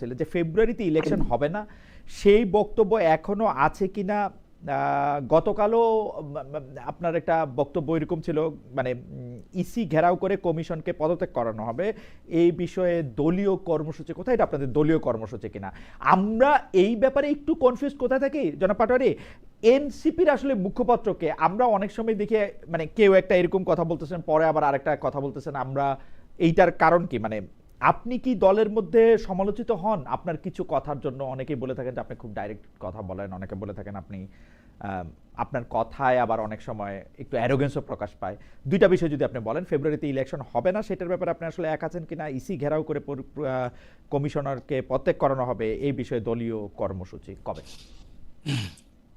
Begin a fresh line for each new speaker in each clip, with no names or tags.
ছিল যে ফেব্রুয়ারিতে ইলেকশন হবে না সেই বক্তব্য এখনও আছে কিনা আহ, গতকালও আপনার একটা বক্তব্য এরকম ছিল মানে ইসি ঘেরাও করে কমিশনকে পদত্যাগ করানো হবে এই বিষয়ে দলীয় কর্মসূচি কোথায়? এটা আপনাদের দলীয় কর্মসূচি কিনা? আমরা এই ব্যাপারে একটু কনফিউজ কোথায় থাকি? জনাব এনসিপির আসলে মুখপত্রকে আমরা অনেক সময় দেখি মানে কেউ একটা এরকম কথা বলতেছেন পরে আবার আরেকটা কথা বলতেছেন আমরা এইটার কারণ কি? মানে আপনি কি দলের মধ্যে সমালোচিত হন? আপনার কিছু কথার জন্য অনেকেই বলে থাকেন যে আপনি খুব ডাইরেক্ট কথা বলেন, অনেকে বলে থাকেন আপনি আপনার কথায় আবার অনেক সময় একটু অ্যারোগেন্সও প্রকাশ পায়। দুইটা বিষয় যদি আপনি বলেন ফেব্রুয়ারিতে ইলেকশন হবে না, সেটার ব্যাপারে আপনি আসলে এক আছেন কিনা ইসি ঘেরাও করে কমিশনারকে প্রত্যেক করানো হবে, এই বিষয়ে দলীয় কর্মসূচি কবে?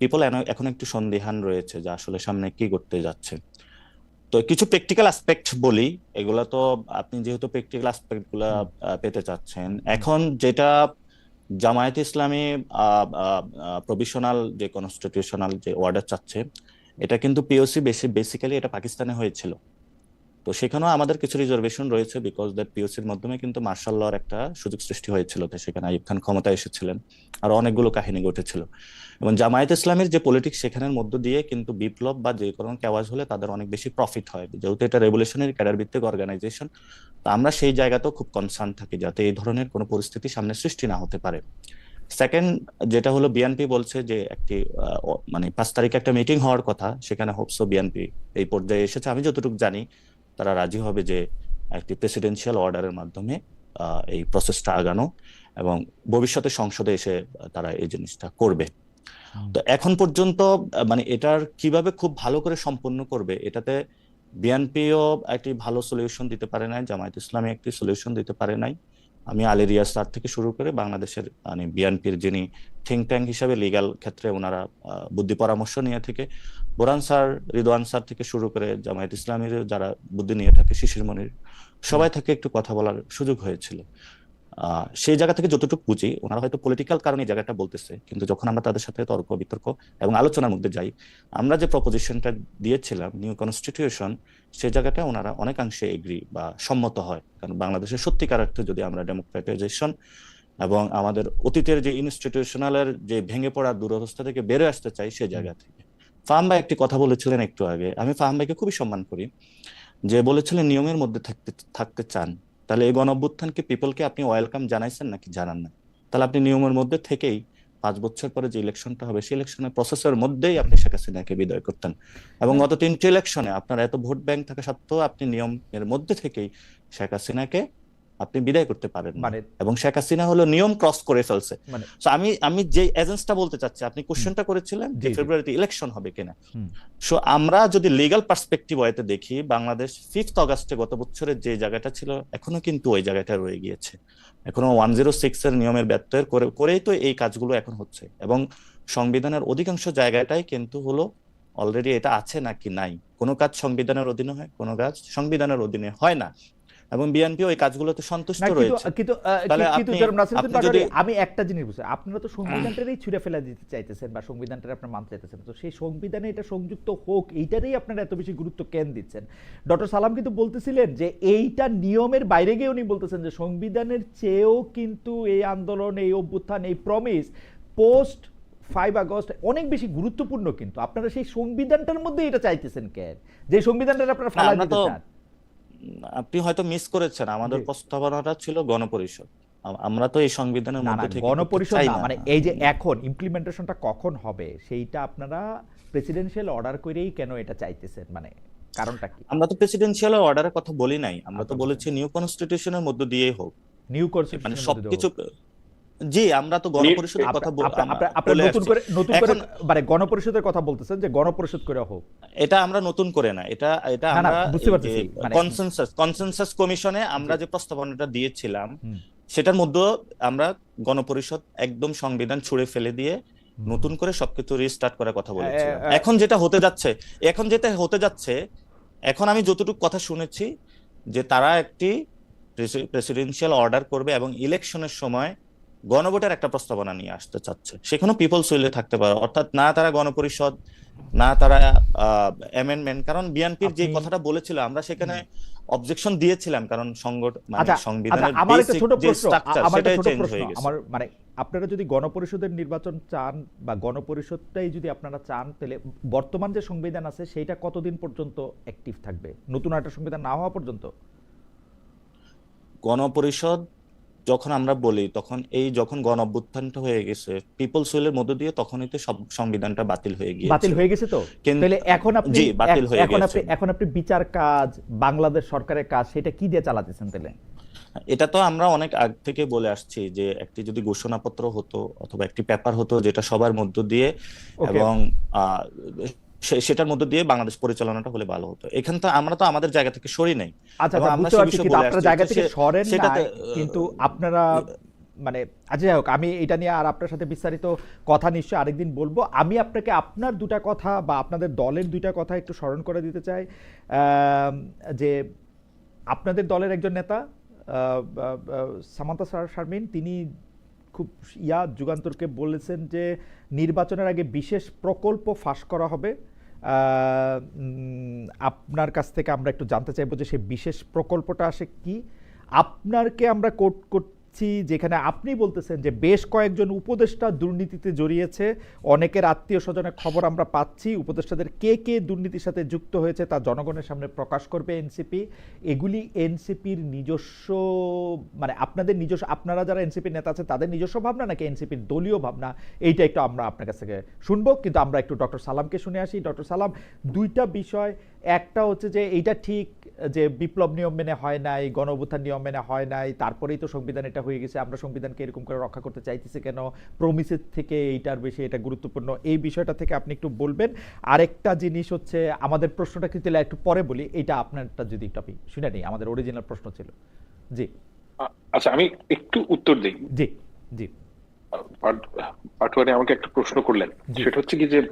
পিপল এখন একটু সন্দিহান রয়েছে যে আসলে সামনে কি করতে যাচ্ছে। তো কিছু প্র্যাকটিক্যাল অ্যাসপেক্ট বলি এগুলা তো আপনি যেহেতু প্র্যাকটিক্যাল অ্যাসপেক্টগুলা পেতে চাচ্ছেন এখন যেটা জামায়াত ইসলামী প্রভিশনাল যে কনস্টিটিউশনাল যে অর্ডার চাচ্ছে এটা কিন্তু পিওসি বেশি বেসিক্যালি এটা পাকিস্তানে হয়েছিল। তো সেখানেও আমাদের কিছু রিজার্ভেশন রয়েছে বিকজ দ্যাট পিওসির মাধ্যমে কিন্তু মার্শাল লর একটা সুযোগ সৃষ্টি হয়েছিল তো সেখানে আইব খান ক্ষমতায় এসেছিলেন, আর অনেকগুলো কাহিনী ঘটেছিল। এবং জামায়াত ইসলামের যে পলিটিক্স সেখানের মধ্য দিয়ে কিন্তু বিপ্লব বা যে কোনো কেওয়াজ হলে তাদের অনেক বেশি প্রফিট হয়। যেহেতু এটা রেভলিউশনারি ক্যাডার ভিত্তিক অর্গানাইজেশন তো আমরা সেই জায়গাতেও খুব কনসার্ন থাকি যাতে এই ধরনের কোনো পরিস্থিতি সামনে সৃষ্টি না হতে পারে। সেকেন্ড যেটা হলো বিএনপি বলছে যে একটি মানে পাঁচ তারিখে একটা মিটিং হওয়ার কথা, সেখানে হোপসো বিএনপি এই পর্যায়ে এসেছে। আমি যতটুকু জানি তারা রাজি হবে যে একটি প্রেসিডেন্সিয়াল অর্ডারের মাধ্যমে এই প্রসেসটা আগানো এবং ভবিষ্যতে সংসদে এসে তারা এই জিনিসটা করবে। তো এখন পর্যন্ত মানে এটার কীভাবে খুব ভালো করে সম্পন্ন করবে এটাতে বিএনপিও একটি ভালো সলিউশন দিতে পারে নাই জামায়াত ইসলামী একটি সলিউশন দিতে পারে নাই। আমি আলী রিয়াজ স্যার থেকে শুরু করে বাংলাদেশের মানে বিএনপির যিনি থিঙ্ক ট্যাঙ্ক হিসাবে লিগাল ক্ষেত্রে ওনারা বুদ্ধি পরামর্শ নিয়ে থেকে বোরান স্যার রিদওয়ান স্যার থেকে শুরু করে জামায়াত ইসলামীর যারা বুদ্ধি নিয়ে থাকে শিশির মনির সবাই থেকে একটু কথা বলার সুযোগ হয়েছিল। সেই জায়গা থেকে যতটুকু বুঝি ওনারা হয়তো পলিটিক্যাল কারণে জায়গাটা বলতেছে কিন্তু যখন আমরা তাদের সাথে তর্ক বিতর্ক এবং আলোচনার মধ্যে যাই আমরা যে প্রপোজিশনটা দিয়েছিলাম নিউ কনস্টিটিউশন সেই জায়গাটা ওনারা অনেকাংশে এগ্রি বা সম্মত হয়। কারণ বাংলাদেশের সত্যিকার অর্থে যদি আমরা ডেমোক্রেটাইজেশন এবং আমাদের অতীতের যে ইনস্টিটিউশনালের যে ভেঙে পড়া দুরবস্থা থেকে বেরো আসতে চাই সেই জায়গা থেকে। ফাহাম ভাই একটি কথা বলেছিলেন একটু আগে আমি ফাহাম ভাইকে খুবই সম্মান করি যে বলেছিলেন নিয়মের মধ্যে থাকতে থাকতে চান। তাহলে এই গণ অভ্যুত্থানকে পিপলকে আপনি ওয়েলকাম জানাইছেন নাকি জানান না তাহলে আপনি নিয়মের মধ্যে থেকেই পাঁচ বছর পরে যে ইলেকশনটা হবে, সেই ইলেকশনের প্রসেসের মধ্যেই আপনি শেখ হাসিনাকে বিদায় করতেন। এবং গত তিনটি ইলেকশনে আপনার এত ভোট ব্যাংক থাকা সত্ত্বেও আপনি নিয়মের মধ্যে থেকেই শেখ হাসিনাকে আপনি বিদায় করতে পারেন
মানে
এবং শেখ হাসিনা হলো নিয়ম ক্রস করে ফেলছে
মানে
So আমি আমি যে এজেন্সটা বলতে চাচ্ছি আপনি কোশ্চেনটা করেছিলেন যে ফেব্রুয়ারিতে ইলেকশন হবে কিনা। সো আমরা যদি লিগ্যাল পার্সপেক্টিভ ওয়েতে দেখি বাংলাদেশ ফিফথ অগাস্টে গত বছরের যে জায়গাটা ছিল এখনও কিন্তু ওই জায়গাটা রয়ে গিয়েছে। এখনও ওয়ান জিরো সিক্স এর নিয়মের ব্যত্যয়ের করে করেই তো এই কাজগুলো এখন হচ্ছে। এবং সংবিধানের অধিকাংশ জায়গাটাই কিন্তু হলো অলরেডি এটা আছে নাকি নাই। কোনো কাজ সংবিধানের অধীনে হয় কোনো কাজ সংবিধানের অধীনে হয় না। এবং বিএনপি ওই কাজগুলোতে সন্তুষ্ট রয়েছে।
কিন্তু
যদি-
আমি একটা জিনিস বুঝছি আপনারা তো সংবিধানটারই ছুঁড়ে ফেলা দিতে চাইতেছেন বা সংবিধানটা আপনার মানতে চাইতেছেন তো সেই সংবিধানে এটা সংযুক্ত হোক এইটারই আপনারা এত বেশি গুরুত্ব কেন দিচ্ছেন? ডক্টর সালাম কিন্তু বলতেছিলেন যে এইটা নিয়মের বাইরে গিয়ে উনি বলতেছেন যে সংবিধানের চেয়েও কিন্তু এই আন্দোলন এই অভ্যুত্থান এই প্রমিস পোস্ট ফাইভ আগস্ট অনেক বেশি গুরুত্বপূর্ণ কিন্তু। আপনারা সেই সংবিধানটার মধ্যে এটা চাইতেছেন কেন? যে সংবিধানটা আপনারা ফালা দিতে চান।
আপনি হয়তো মিস করেছেন। আমাদের প্রস্তাবনাটা ছিল গণপরিষদ। আমরা তো এই সংবিধানের মধ্যে থেকে
গণপরিষদ না মানে এই যে এখন ইমপ্লিমেন্টেশনটা কখন হবে সেইটা আপনারা প্রেসিডেন্সিয়াল অর্ডার করেই কেন এটা চাইতেছেন? মানে কারণটা কি?
আমরা তো প্রেসিডেন্সিয়াল অর্ডারের কথা বলি নাই। আমরা তো
আচ্ছা।
বলেছি নিউ কনস্টিটিউশনের মধ্য দিয়েই হোক।
নিউ কনস্টিটিউশন মানে
সবকিছু জি আমরা তো গণপরিষদের কথা
আপনা- আপনারা নতুন করে নতুন করে মানে গণপরিষদের কথা বলতেছেন যে গণপরিষদ করে হোক।
এটা আমরা নতুন করে না। এটা এটা আমরা
বুঝতে পারতেছি।
কনসেনসাস কনসেনসাস কমিশনে আমরা যে প্রস্তাবনাটা দিয়েছিলাম সেটার মধ্যে আমরা গণপরিষদ একদম সংবিধান ছুঁড়ে ফেলে দিয়ে নতুন করে সবকিছু রিস্টার্ট করার কথা
এ-
এখন যেটা হতে যাচ্ছে এখন যেটা হতে যাচ্ছে এখন আমি যতটুকু কথা শুনেছি যে তারা একটি প্রেসিডেন্সিয়াল অর্ডার করবে এবং ইলেকশনের সময় গণভোটের একটা প্রস্তাবনা নিয়ে আসতে চাচ্ছে। সেখানেও পিপলস উইলে থাকতে পারে। অর্থাৎ না তারা গণপরিষদ না তারা অ্যামেন্ডমেন্ট কারণ বিএনপির যে কথাটা বলেছিল আমরা সেখানে অবজেকশন দিয়েছিলাম কারণ সংগঠন মানে
আচ্ছা আচ্ছা
সংবিধানের
আমার একটা ছোট প্রশ্ন আমার একটা ছোট প্রশ্ন আমার মানে আপনারা যদি গণপরিষদের নির্বাচন চান বা গণপরিষদটাই যদি আপনারা চান তাহলে বর্তমান যে সংবিধান আছে সেইটা কতদিন পর্যন্ত অ্যাক্টিভ থাকবে? নতুন একটা সংবিধান না হওয়া পর্যন্ত?
গণপরিষদ যখন আমরা বলি তখন এই যখন গণ অভ্যুত্থানটা হয়ে গেছে পিপলস উইলের মধ্য দিয়ে তখনই তো সব সংবিধানটা বাতিল হয়ে গিয়েছে।
বাতিল হয়ে গেছে তো? তাহলে এখন আপনি
জি, বাতিল হয়ে
এখন আপনি এখন আপনি বিচার কাজ বাংলাদেশ সরকারের কাজ সেটা কি দিয়ে চালাতেছেন তাহলে?
এটা তো আমরা অনেক আগ থেকে বলে আসছি যে একটি যদি ঘোষণাপত্র হতো অথবা একটি পেপার হতো যেটা সবার মধ্য দিয়ে এবং সেটার মধ্য দিয়ে বাংলাদেশ পরিচালনাটা হলে ভালো হতো। এখান তো আমরা তো আমাদের জায়গা থেকে সরি নাই।
আচ্ছা আচ্ছা, কিন্তু আপনারা জায়গা থেকে সরেন
সেটাতে,
কিন্তু আপনারা মানে আচ্ছা যাই হোক আমি এটা নিয়ে আর আপনার সাথে বিস্তারিত কথা নিশ্চয়ই আরেকদিন বলব। আমি আপনাকে আপনার দুটা কথা বা আপনাদের দলের দুইটা কথা একটু স্মরণ করে দিতে চাই। যে আপনাদের দলের একজন নেতা সামান্তা সার শারমিন তিনি খুব ইয়া যুগান্তরকে বলেছেন যে নির্বাচনের আগে বিশেষ প্রকল্প ফাঁস করা হবে। আপনার কাছ থেকে আমরা একটু জানতে চাইব যে সেই বিশেষ প্রকল্পটা আসে কি? আপনারকে আমরা কোট করছি যেখানে আপনি বলতেছেন যে বেশ কয়েকজন উপদেষ্টা দুর্নীতিতে জড়িয়েছে। অনেকের আত্মীয় স্বজনের খবর আমরা পাচ্ছি। উপদেষ্টাদের কে কে দুর্নীতির সাথে যুক্ত হয়েছে তা জনগণের সামনে প্রকাশ করবে এনসিপি। এগুলি এনসিপির নিজস্ব মানে আপনাদের নিজস্ব, আপনারা যারা এনসিপির নেতা আছে তাদের নিজস্ব ভাবনা নাকি এনসিপির দলীয় ভাবনা? এইটা একটু আমরা আপনার কাছ থেকে শুনব। কিন্তু আমরা একটু ডক্টর সালামকে শুনে আসি। ডক্টর সালাম, দুইটা বিষয় একটা হচ্ছে যে এইটা ঠিক যে বিপ্লব নিয়ম মেনে হয় নাই গণ নিয়ম মেনে হয় নাই তারপরেই তো সংবিধান এটা হয়ে গেছে আমরা সংবিধানকে এরকম করে রক্ষা করতে চাইতেছি কেন? প্রমিসের থেকে এইটার বেশি এটা গুরুত্বপূর্ণ। এই বিষয়টা থেকে আপনি একটু বলবেন। আরেকটা জিনিস হচ্ছে আমাদের প্রশ্নটা কিন্তু একটু পরে বলি এটা আপনারটা যদি টপিক শুনে নিই আমাদের অরিজিনাল প্রশ্ন ছিল। জি।
আচ্ছা আমি একটু উত্তর দিই।
জি জি।
আমাকে একটা প্রশ্ন করলেন। সেটা হচ্ছে কি যে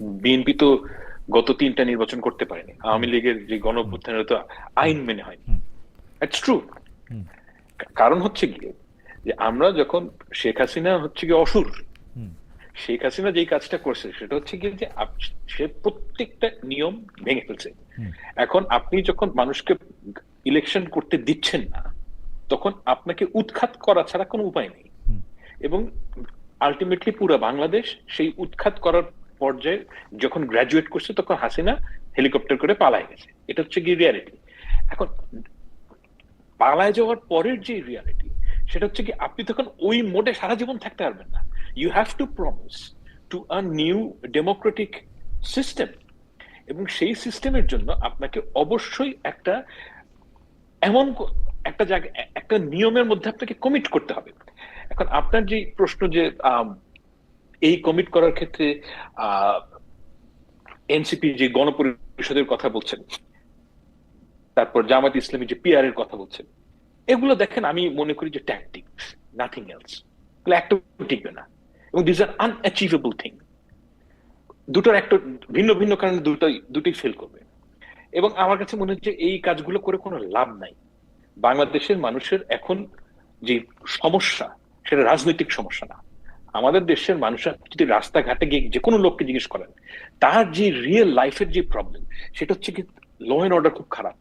বিএনপি তো গত তিনটা নির্বাচন করতে পারেনি। আওয়ামী লীগের যে গণঅভ্যুত্থানের তো আইন মেনে হয়নি। ইটস ট্রু কারণ হচ্ছে গিয়ে যে আমরা যখন শেখ হাসিনা হচ্ছে গিয়ে অসুর শেখ হাসিনা যেই কাজটা করছে সেটা হচ্ছে গিয়ে যে সে প্রত্যেকটা নিয়ম ভেঙে ফেলছে। এখন আপনি যখন মানুষকে ইলেকশন করতে দিচ্ছেন না তখন আপনাকে উৎখাত করা ছাড়া কোনো উপায় নেই। এবং আলটিমেটলি পুরো বাংলাদেশ সেই উৎখাত করার পর্যায়ে যখন গ্রাজুয়েট করছে, তখন হাসিনা হেলিকপ্টার করে পালায় গেছে। এটা হচ্ছে কি রিয়ালিটি এখন, পালায় যাওয়ার পরের যে রিয়ালিটি সেটা হচ্ছে কি আপনি তখন ওই মোডে সারা জীবন থাকতে পারবেন না। You have to promise to a new democratic system এবং সেই সিস্টেমের জন্য আপনাকে অবশ্যই একটা এমন একটা জায়গা, একটা নিয়মের মধ্যে আপনাকে কমিট করতে হবে। এখন আপনার যে প্রশ্ন যে এই কমিট করার ক্ষেত্রে এনসিপি যে গণপরিষদের কথা বলছেন, তারপর জামাত ইসলামী যে পিআর এর কথা বলছেন, এগুলো দেখেন আমি মনে করি যে ট্যাকটিক্স নাথিং এলস একটা টিকবে না। এবং দিস আর আনঅ্যাচিভেবল থিং দুটোর একটা ভিন্ন ভিন্ন কারণে দুটোই দুটোই ফেল করবে। এবং আমার কাছে মনে হচ্ছে এই কাজগুলো করে কোনো লাভ নাই। বাংলাদেশের মানুষের এখন যে সমস্যা, সেটা রাজনৈতিক সমস্যা না। আমাদের দেশের মানুষরা যদি রাস্তাঘাটে গিয়ে যে কোনো লোককে জিজ্ঞেস করেন, তার যে রিয়েল লাইফের যে প্রবলেম সেটা হচ্ছে কি ল অ্যান্ড অর্ডার খুব খারাপ।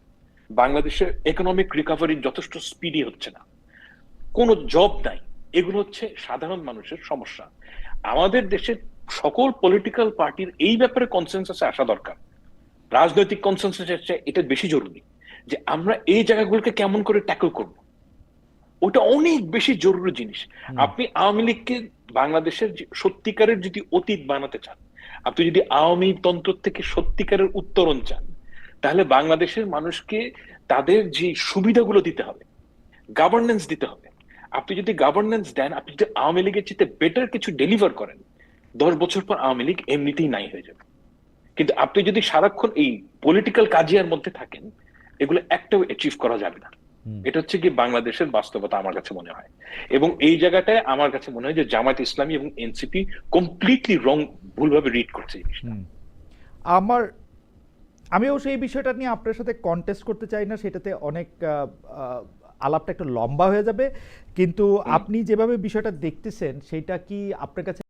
বাংলাদেশের ইকোনমিক রিকভারি যথেষ্ট স্পিডি হচ্ছে না। কোনো জব নাই। এগুলো হচ্ছে সাধারণ মানুষের সমস্যা। আমাদের দেশের সকল পলিটিক্যাল পার্টির এই ব্যাপারে কনসেন্সাসে আসা দরকার। রাজনৈতিক কনসেন্সাস এটা বেশি জরুরি যে আমরা এই জায়গাগুলোকে কেমন করে ট্যাকল করব। ওটা অনেক বেশি জরুরি জিনিস। আপনি আওয়ামী লীগকে বাংলাদেশের সত্যিকারের যদি অতীত বানাতে চান আপনি যদি আওয়ামী তন্ত্র থেকে সত্যিকারের উত্তরণ চান তাহলে বাংলাদেশের মানুষকে তাদের যে সুবিধাগুলো দিতে হবে গভর্নেন্স দিতে হবে। আপনি যদি গভর্নেন্স দেন আপনি যদি আওয়ামী লীগের চেয়ে বেটার কিছু ডেলিভার করেন দশ বছর পর আওয়ামী লীগ এমনিতেই নাই হয়ে যাবে। কিন্তু আপনি যদি সারাক্ষণ এই পলিটিক্যাল কাজিয়ার মধ্যে থাকেন এগুলো একটাও অ্যাচিভ করা যাবে না। এটা হচ্ছে কি বাংলাদেশের বাস্তবতা আমার কাছে মনে হয়। এবং এই জায়গাটায় আমার কাছে মনে হয় যে জামায়াত ইসলামী এবং এনসিপি কমপ্লিটলি রং ভুলভাবে রিড করছে।
আমার আমি অবশ্য এই বিষয়টা নিয়ে আপনার সাথে কন্টেস্ট করতে চাই না সেটাতে অনেক আলাপটা একটু লম্বা হয়ে যাবে। কিন্তু আপনি যেভাবে বিষয়টা দেখতেছেন সেটা কি আপনার কাছে